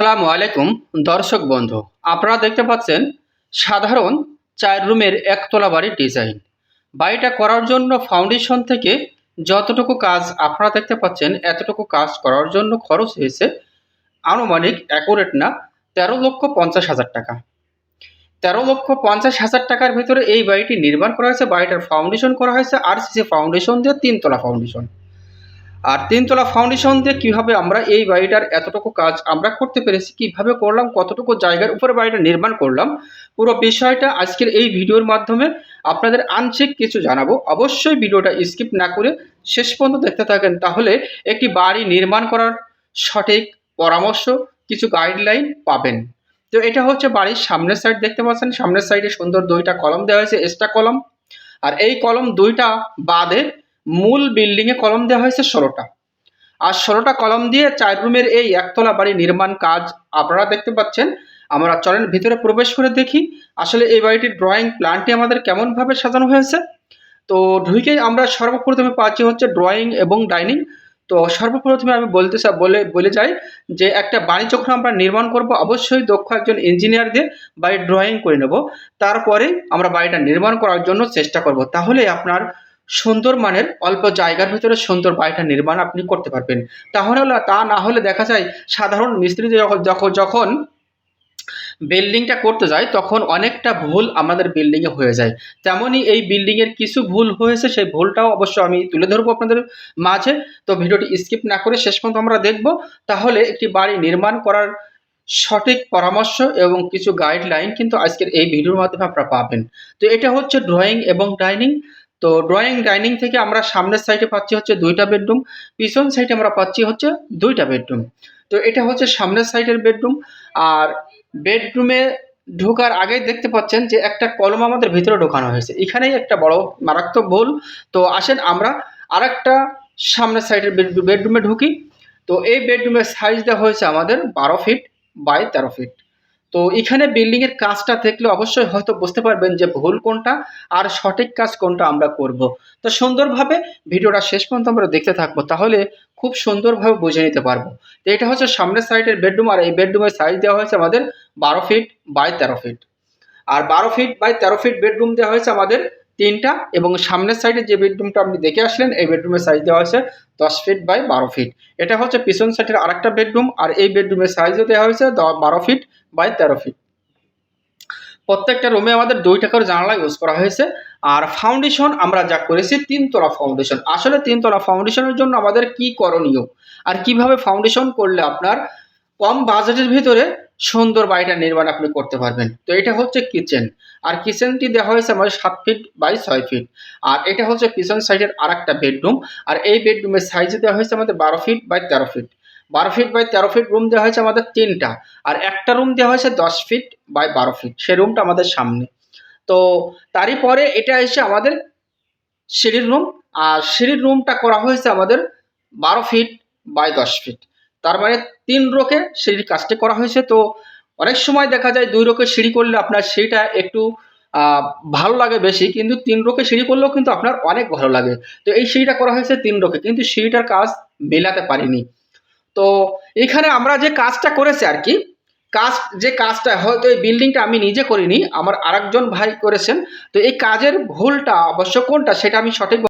আসসালামু আলাইকুম, দর্শক বন্ধু। আপনারা দেখতে পাচ্ছেন সাধারণ চার রুমের একতলা বাড়ির ডিজাইন। বাড়িটা করার জন্য ফাউন্ডেশন থেকে যতটুকু কাজ আপনারা দেখতে পাচ্ছেন, এতটুকু কাজ করার জন্য খরচ হয়েছে আনুমানিক অ্যাকুরেট না, তেরো লক্ষ পঞ্চাশ হাজার টাকা। তেরো লক্ষ পঞ্চাশ হাজার টাকার ভিতরে এই বাড়িটি নির্মাণ করা হয়েছে, বাড়িটার ফাউন্ডেশন করা হয়েছে, আর সিসি ফাউন্ডেশন দিয়ে তিনতলা ফাউন্ডেশন আর তিনতলা ফাউন্ডেশন দিয়ে কীভাবে আমরা এই বাড়িটার এতটুকু কাজ আমরা করতে পেরেছি, কীভাবে করলাম, কতটুকু জায়গার উপরে বাড়িটা নির্মাণ করলাম, পুরো বিষয়টা আজকের এই ভিডিওর মাধ্যমে আপনাদের আংশিক কিছু জানাব। অবশ্যই ভিডিওটা স্কিপ না করে শেষ পর্যন্ত দেখতে থাকেন, তাহলে একটি বাড়ি নির্মাণ করার সঠিক পরামর্শ, কিছু গাইডলাইন পাবেন। তো এটা হচ্ছে বাড়ির সামনের সাইড দেখতে পাচ্ছেন, সামনের সাইডে সুন্দর দুইটা কলম দেওয়া হয়েছে এক্সট্রা কলম। আর এই কলম দুইটা বাদে মূল বিল্ডিংয়ে কলম দেওয়া হয়েছে ষোলোটা। আর ষোলোটা কলম দিয়ে চার রুমের এই একতলা বাড়ি নির্মাণ কাজ আপনারা দেখতে পাচ্ছেন। আমরা চলেন ভিতরে প্রবেশ করে দেখি, আসলে এই বাড়িটির ড্রয়িং প্ল্যানটি আমাদের কেমনভাবে সাজানো হয়েছে। তো ঢুকেই আমরা সর্বপ্রথমে পাচ্ছি হচ্ছে ড্রয়িং এবং ডাইনিং তো সর্বপ্রথমে আমি বলতে বলে বলে যাই যে একটা বাড়ি যখন আমরা নির্মাণ করব, অবশ্যই দক্ষ একজন ইঞ্জিনিয়ার দিয়ে বাড়ির ড্রয়িং করে নেব। তারপরে আমরা বাড়িটা নির্মাণ করার জন্য চেষ্টা করব। তাহলে আপনার সুন্দর মানের অল্প জায়গার ভিতরে সুন্দর বাড়িটা নির্মাণ আপনি করতে পারবেন। তাহলে তা না হলে দেখা যায় সাধারণ মিস্ত্রি যখন যখন বিল্ডিংটা করতে যায়, তখন অনেকটা ভুল আমাদের বিল্ডিংয়ে হয়ে যায়। তেমনই এই বিল্ডিংয়ের কিছু ভুল হয়েছে, সেই ভুলটাও অবশ্য আমি তুলে ধরবো আপনাদের মাঝে। তো ভিডিওটি স্কিপ না করে শেষ পর্যন্ত আমরা দেখব। তাহলে একটি বাড়ি নির্মাণ করার সঠিক পরামর্শ এবং কিছু গাইডলাইন কিন্তু আজকের এই ভিডিওর মাধ্যমে আপনারা পাবেন। তো এটা হচ্ছে ড্রয়িং এবং ডাইনিং তো ড্রয়িং ডাইনিং থেকে আমরা সামনের সাইডে পাচ্ছি হচ্ছে দুইটা বেডরুম পিছন সাইডে আমরা পাচ্ছি হচ্ছে দুইটা বেডরুম তো এটা হচ্ছে সামনের সাইডের বেডরুম আর বেডরুমে ঢোকার আগেই দেখতে পাচ্ছেন যে একটা কলম আমাদের ভিতরে ঢোকানো হয়েছে। এখানেই একটা বড় মারাত্মক ভুল। তো আসেন আমরা আরেকটা সামনের সাইডের বেডরুমে ঢুকি। তো এই বেডরুমের সাইজ দেওয়া হয়েছে আমাদের বারো ফিট বাই তেরো ফিট তো এখানে বিল্ডিংয়ের কাজটা দেখলে অবশ্যই হয়তো বুঝতে পারবেন যে ভুল কোনটা আর সঠিক কাজ কোনটা আমরা করব। তো সুন্দরভাবে ভিডিওটা শেষ পর্যন্ত আমরা দেখতে থাকব, তাহলে খুব সুন্দরভাবে বুঝে নিতে পারব। তো এটা হচ্ছে সামনের সাইডের বেডরুম আর এই বেডরুমের সাইজ দেওয়া হয়েছে আমাদের বারো ফিট বাই তেরো ফিট আর বারো ফিট বাই তেরো ফিট বেডরুম দেওয়া হয়েছে আমাদের তিনটা এবং সামনের সাইডে যে বেডরুমটা আপনি দেখে আসলেন, এই বেডরুমের সাইজ দেওয়া হয়েছে দশ ফিট বাই বারো ফিট এটা হচ্ছে পিছন সাইডের আরেকটা বেডরুম আর এই বেডরুমের সাইজও দেওয়া হয়েছে বারো ফিট বাই তেরো ফিট প্রত্যেকটা রুমে আমাদের দুইটা করে জানালা ইউজ করা হয়েছে। আর ফাউন্ডেশন আমরা যা করেছি, তিনতলা ফাউন্ডেশন আসলে তিনতলা ফাউন্ডেশনের জন্য আমাদের কি করণীয়? আর কীভাবে ফাউন্ডেশন করলে আপনার কম বাজেটের ভিতরে সুন্দর বাড়িটা নির্মাণ আপনি করতে পারবেন। তো এটা হচ্ছে কিচেন আর কিচেনটি দেওয়া হয়েছে আমাদের সাত ফিট বাই ছয় ফিট আর এটা হচ্ছে পিছন সাইডের আর একটা বেডরুম আর এই বেডরুমের সাইজে দেওয়া হয়েছে আমাদের বারো ফিট বাই তেরো ফিট বারো ফিট বাই তেরো ফিট রুম দেওয়া হয়েছে আমাদের তিনটা। আর একটা রুম দেওয়া হয়েছে দশ ফিট বাই বারো ফিট সে রুমটা আমাদের সামনে। তো তারই পরে এটা এসে আমাদের সিঁড়ির রুম আর সিঁড়ির রুমটা করা হয়েছে আমাদের বারো ফিট বাই দশ ফিট তার মানে তিন রোকে সিঁড়ির কাজটি করা হয়েছে। তো অনেক সময় দেখা যায় দুই রোকে সিঁড়ি করলে আপনার সিঁড়িটা একটু ভালো লাগে বেশি, কিন্তু তিন রোকে সিঁড়ি করলেও কিন্তু আপনার অনেক ভালো লাগে। তো এই সিঁড়িটা করা হয়েছে তিন রোকে, কিন্তু সিঁড়িটার কাজ মেলাতে পারিনি। তো এখানে আমরা যে কাজটা করেছি আর কি, কাজ, যে কাজটা হয়তো এই বিল্ডিংটা আমি নিজে করিনি, আমার আরেকজন ভাই করেছেন। তো এই কাজের ভুলটা, অবশ্য কোনটা, সেটা আমি সঠিক